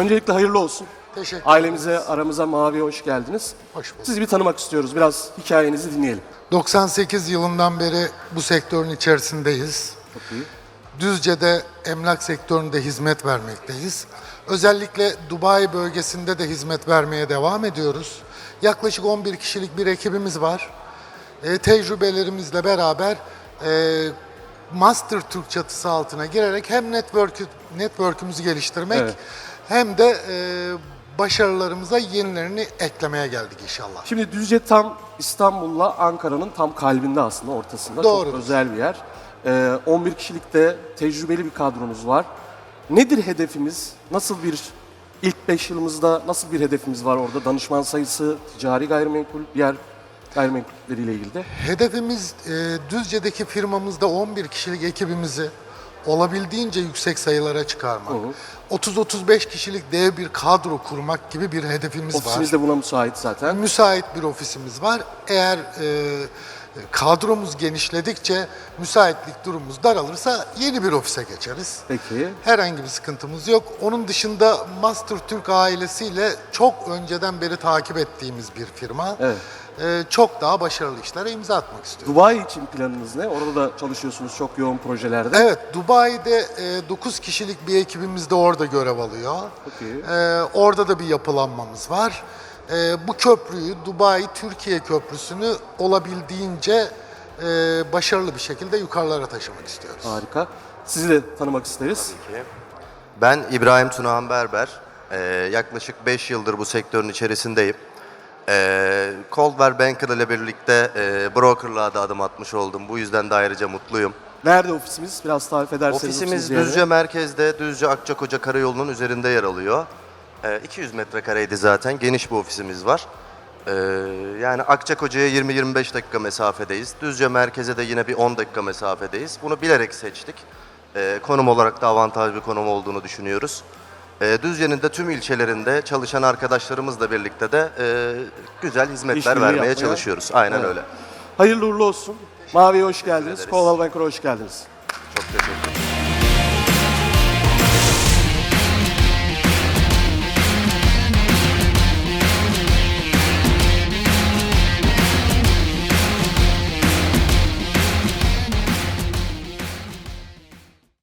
Öncelikle hayırlı olsun. Teşekkür Ailemize, aramıza Mavi'ye hoş geldiniz. Hoş bulduk. Sizi bir tanımak istiyoruz. Biraz hikayenizi dinleyelim. 98 yılından beri bu sektörün içerisindeyiz. Düzce'de emlak sektöründe hizmet vermekteyiz. Özellikle Dubai bölgesinde de hizmet vermeye devam ediyoruz. Yaklaşık 11 kişilik bir ekibimiz var. E, tecrübelerimizle beraber e, Master Türk çatısı altına girerek hem network network'ümüzü geliştirmek Evet. hem de e, başarılarımıza yenilerini eklemeye geldik inşallah. Şimdi Düzce tam İstanbul'la Ankara'nın tam kalbinde aslında ortasında. Doğrudur. Çok özel bir yer. Ee, 11 kişilikte tecrübeli bir kadronuz var. Nedir hedefimiz? Nasıl bir ilk 5 yılımızda nasıl bir hedefimiz var orada? Danışman sayısı, ticari gayrimenkul, diğer gayrimenkulleriyle ilgili de. Hedefimiz e, Düzce'deki firmamızda 11 kişilik ekibimizi olabildiğince yüksek sayılara çıkarmak. 30-35 kişilik dev bir kadro kurmak gibi bir hedefimiz Ofisimiz var. de buna müsait zaten. Müsait bir ofisimiz var. Eğer e, kadromuz genişledikçe müsaitlik durumumuz daralırsa yeni bir ofise geçeriz. Peki. Herhangi bir sıkıntımız yok. Onun dışında Master Türk ailesiyle çok önceden beri takip ettiğimiz bir firma. Evet. Ee, çok daha başarılı işlere imza atmak istiyorum. Dubai için planınız ne? Orada da çalışıyorsunuz çok yoğun projelerde. Evet, Dubai'de 9 kişilik bir ekibimiz de orada görev alıyor. Çok iyi. Ee, orada da bir yapılanmamız var. Ee, bu köprüyü, Dubai-Türkiye köprüsünü olabildiğince e, başarılı bir şekilde yukarılara taşımak istiyoruz. Harika. Sizi de tanımak isteriz. Ben İbrahim Tunahan Berber. Ee, yaklaşık 5 yıldır bu sektörün içerisindeyim. Ee, Coldwell Banker ile birlikte e, brokerlığa da adım atmış oldum. Bu yüzden de ayrıca mutluyum. Nerede ofisimiz? Biraz tarif ederseniz. Ofisimiz. Düzce merkezde, Düzce Akçakoca Karayolu'nun üzerinde yer alıyor. Ee, 200 metrekareydi zaten, geniş bir ofisimiz var. Ee, yani Akçakoca'ya 20-25 dakika mesafedeyiz. Düzce merkeze de yine bir 10 dakika mesafedeyiz. Bunu bilerek seçtik. Ee, konum olarak da avantajlı bir konum olduğunu düşünüyoruz. Ee, Düzce'nin de tüm ilçelerinde çalışan arkadaşlarımızla birlikte de e, güzel hizmetler İşbirliği vermeye yapmaya- çalışıyoruz. Aynen Evet. öyle. Hayırlı uğurlu olsun. Mavi'ye hoş geldiniz. ederiz. Koval Banker'a hoş geldiniz. Çok teşekkür ederim.